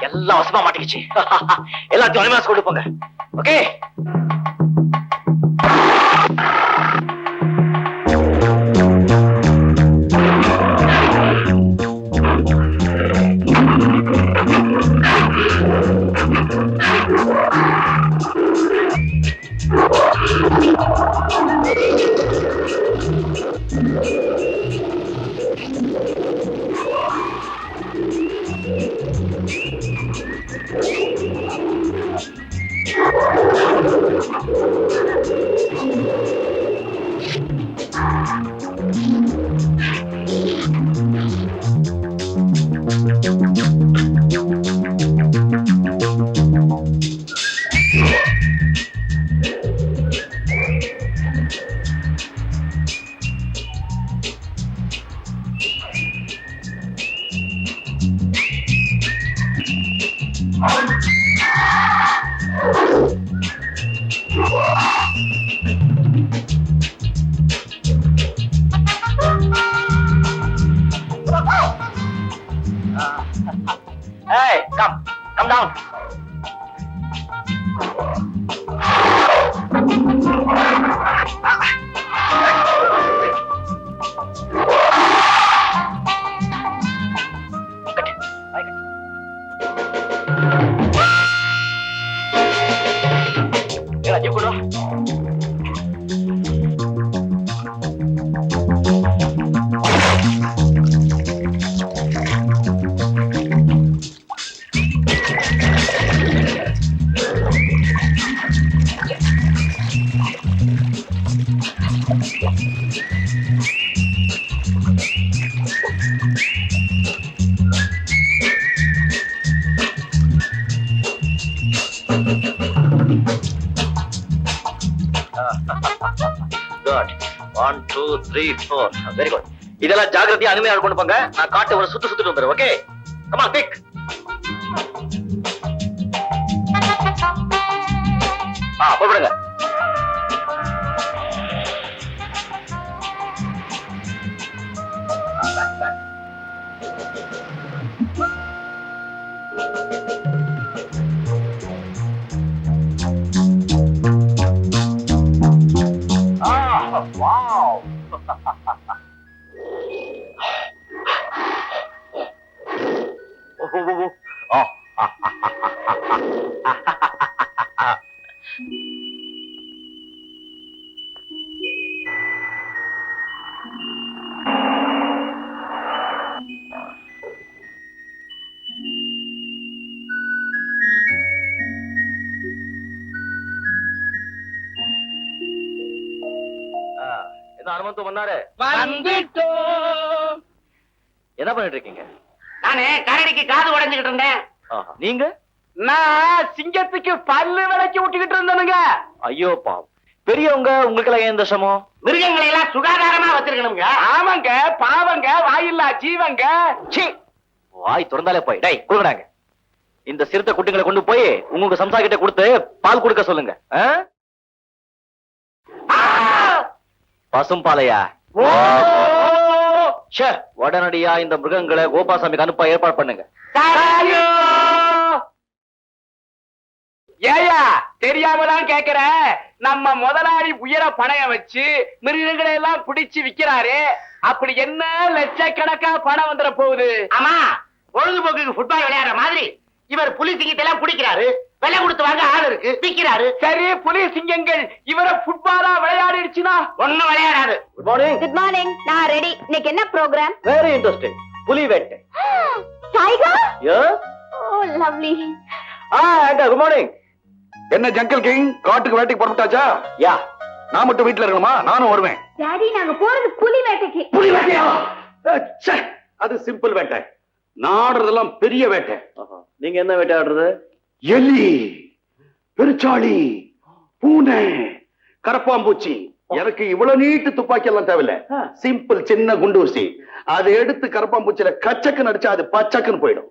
எல்லாம் வசமா மாட்டிக்கிச்சு. எல்லாத்தையும் அனிமாஸ் கொண்டு போங்க. Okay Wow three four very good இதெல்லாம் ஜாகிரதையா அனுமையா கொண்டு போங்க? நான் காட்டு ஒரு சுத்து சுத்திட்டு வந்துடுறேன் ஓகே கமா பிக் ஆ போடுங்க wow. வந்துட்டோம். என்ன பண்ணிட்டு இருக்கீங்க நானே கரடிக்கு காது உடைஞ்சுக்கிட்டு இருந்தேன். ஆஹா. நீங்க? நான் சிங்கத்துக்கு பல்லு விளக்கி விட்டுக்கிட்டு இருந்தேனுங்க. ஐயோ பாவம். பெரியவங்க உங்களுக்கு எல்லாம் இந்த சமம் மிருகங்களை எல்லாம் சுகாதாரமா வச்சிருக்கணுங்க. ஆமாங்க பாவங்க வாயில்லா ஜீவங்க. வாய் திறந்தாலே போய். டேய் கொடுங்கடாங்க இந்த சிறுத்தை குட்டிங்களை கொண்டு போய் உங்க சம்சா கிட்ட கொடுத்து பால் கொடுக்க சொல்லுங்க. ஆ? பசும் பாலையா ஓ! ச்சே உடனடியா இந்த மிருகங்களை கோபாசாமிக்கு அனுப்ப ஏற்பாடு பண்ணுங்க. ஏயா தெரியாம தான் கேக்குறேன் நம்ம முதலாளி உயர பணைய வச்சு மிருகங்களை எல்லாம் பிடிச்சு விக்கிறாரு. அப்படி என்ன லட்சக்கணக்கா பணம் வந்துட போகுது? ஆமா பொழுதுபோக்குக்கு ஃபுட்பால் விளையாடுற மாதிரி இவர் புலி சிங்கத்தை எல்லாம் பிடிக்கிறாரு. விலை கொடுத்து வாங்க ஆள் இருக்கு. விக்கிறாரு. சரி புலி சிங்கங்கள் இவரை ஃபுட்பாலா விளையாடிடுச்சுன்னா? ஒண்ணும் விளையாடாது. குட் மார்னிங் குட் மார்னிங் நான் ரெடி இன்னைக்கு என்ன ப்ரோக்ராம் வெரி இன்ட்ரெஸ்டிங் புலி வேட்டை. Tiger yes oh lovely ah good morning என்ன ஜங்கல் கிங் காட்டுக்கு வேட்டைக்கு புறப்பட்டாச்சா? யா நான் மட்டும் வீட்டுல இருக்கணுமா? நானும் வருவேன். டாடி நாங்க போறது புலி வேட்டைக்கு. புலி வேட்டையா? அது சிம்பிள் வேட்டை. நாடுறதெல்லாம் பெரிய வேட்டை. நீங்க என்ன வேட்டையாடுறது எலி பெருச்சாளி பூனை கரப்பாம்பூச்சி எனக்கு இவ்வளவு நீட்டு துப்பாக்கி எல்லாம் தேவையில்ல. சிம்பிள் சின்ன குண்டூசி. அதை எடுத்து கரப்பாம்பூச்சியில கச்சக்குன்னு அடிச்சா அது பச்சக்குன்னு போயிடும்.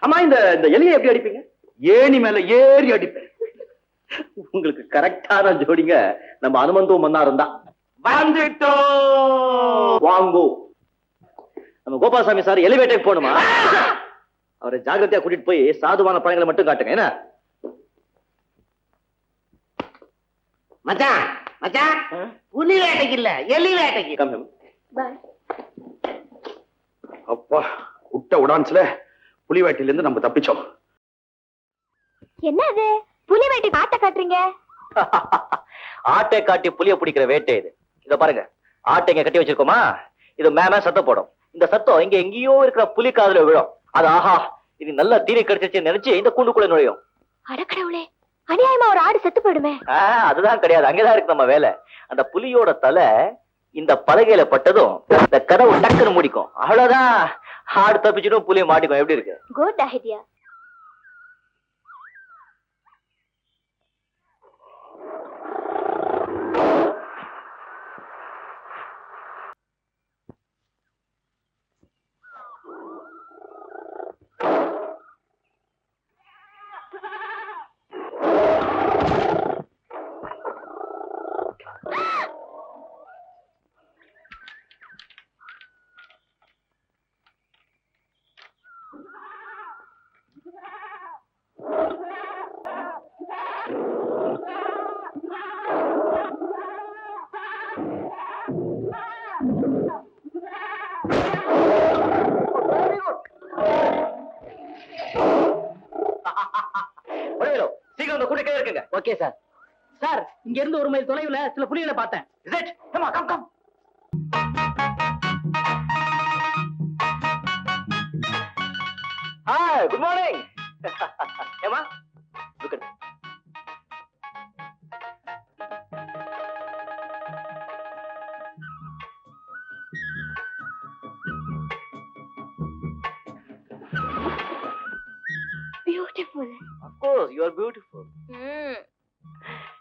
அம்மா இந்த இந்த எலியை எப்படி அடிப்பீங்க? ஏணி மேல ஏறி அடிப்பேன். உங்களுக்கு கரெக்டான ஜோடிங்க நம்ம அனுமந்தும் மன்னாரும் தான். வந்துட்டோம். வாங்கோ. நம்ம கோபாலசாமி சார் எலிவேட்டருக்கு போகணுமா? அவரை ஜாக்கிரதையா கூட்டிட்டு போய் சாதுவான பழங்களை மட்டும் காட்டுங்க. என்ன? மச்சான் மச்சான் புலி வேட்டைக்கு இல்ல எலி வேட்டைக்கு. பாய் அப்பா விட்ட உடான்ஸ்ல புலி வேட்டையில இருந்து நம்ம தப்பிச்சோம். என்ன அது புலி வேட்டைக்கு ஆட்ட காட்டுறீங்க? ஆட்டை காட்டி புளிய பிடிக்கிற வேட்டை இது. இத பாருங்க ஆட்டை இங்க கட்டி வச்சிருக்கோமா? இது மேம சத்தம் போடும். இந்த சத்தம் இங்க எங்கேயோ இருக்கிற புலி காதுல விழும். அது ஆஹா இது நல்ல தீனி கிடைச்சிச்சு நினைச்சு இந்த கூண்டுக்குள்ள நுழையும். அடக்கடவுளே அநியாயமா ஒரு ஆடு செத்து போயிடுமே. அதுதான் கிடையாது. அங்கதான் இருக்கு நம்ம வேலை. அந்த புலியோட தலை இந்த பலகையில பட்டதும் இந்த கதவு டக்குன்னு முடிக்கும். அவ்வளவுதான். ஆடு தப்பிச்சிடும் புலிய மாட்டிக்கும். எப்படி இருக்கு? குட் ஐடியா வடிவேலு, சீக்கிரம் இந்த கூட்டை கீழே இருக்குங்க ஓகே சார் சார் இங்க இருந்து ஒரு மைல் தொலைவுல சில புலிகளை பார்த்தேன். Hi, good morning. ஏமா look at beautiful Of course, you are beautiful.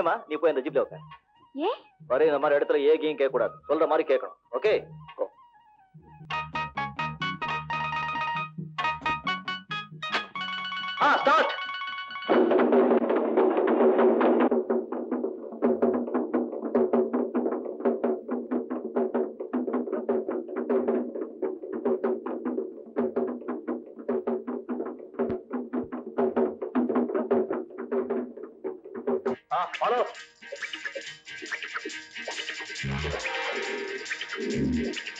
ஏமா நீ போய் அந்த ஜிப்ல உட்கார். வர இந்த மாதிரி இடத்துல ஏகியும் கேட்க கூடாது சொல்ற மாதிரி கேட்கணும். ஓகே हाँ फॉलो Thank you.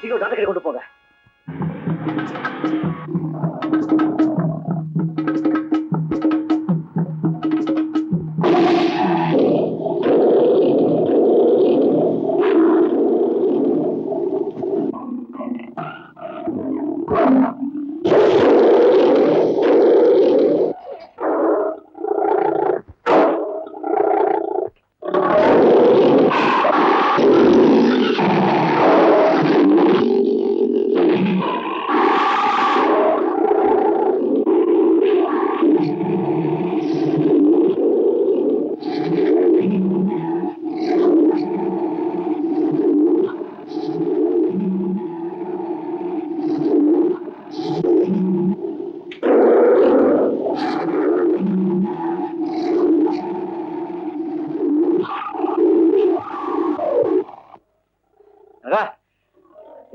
சீக்கிரம் டாக்டர் கொண்டு போங்க.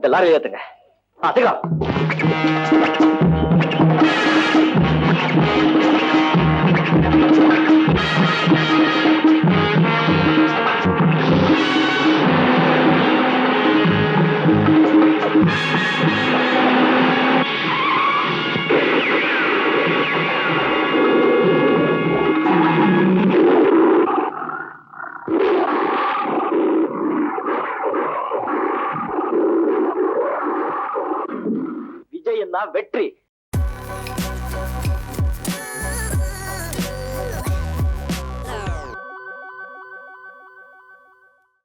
இந்த லாரி ஏத்துங்க. ஆ, சீக்கிரம் வெற்றி.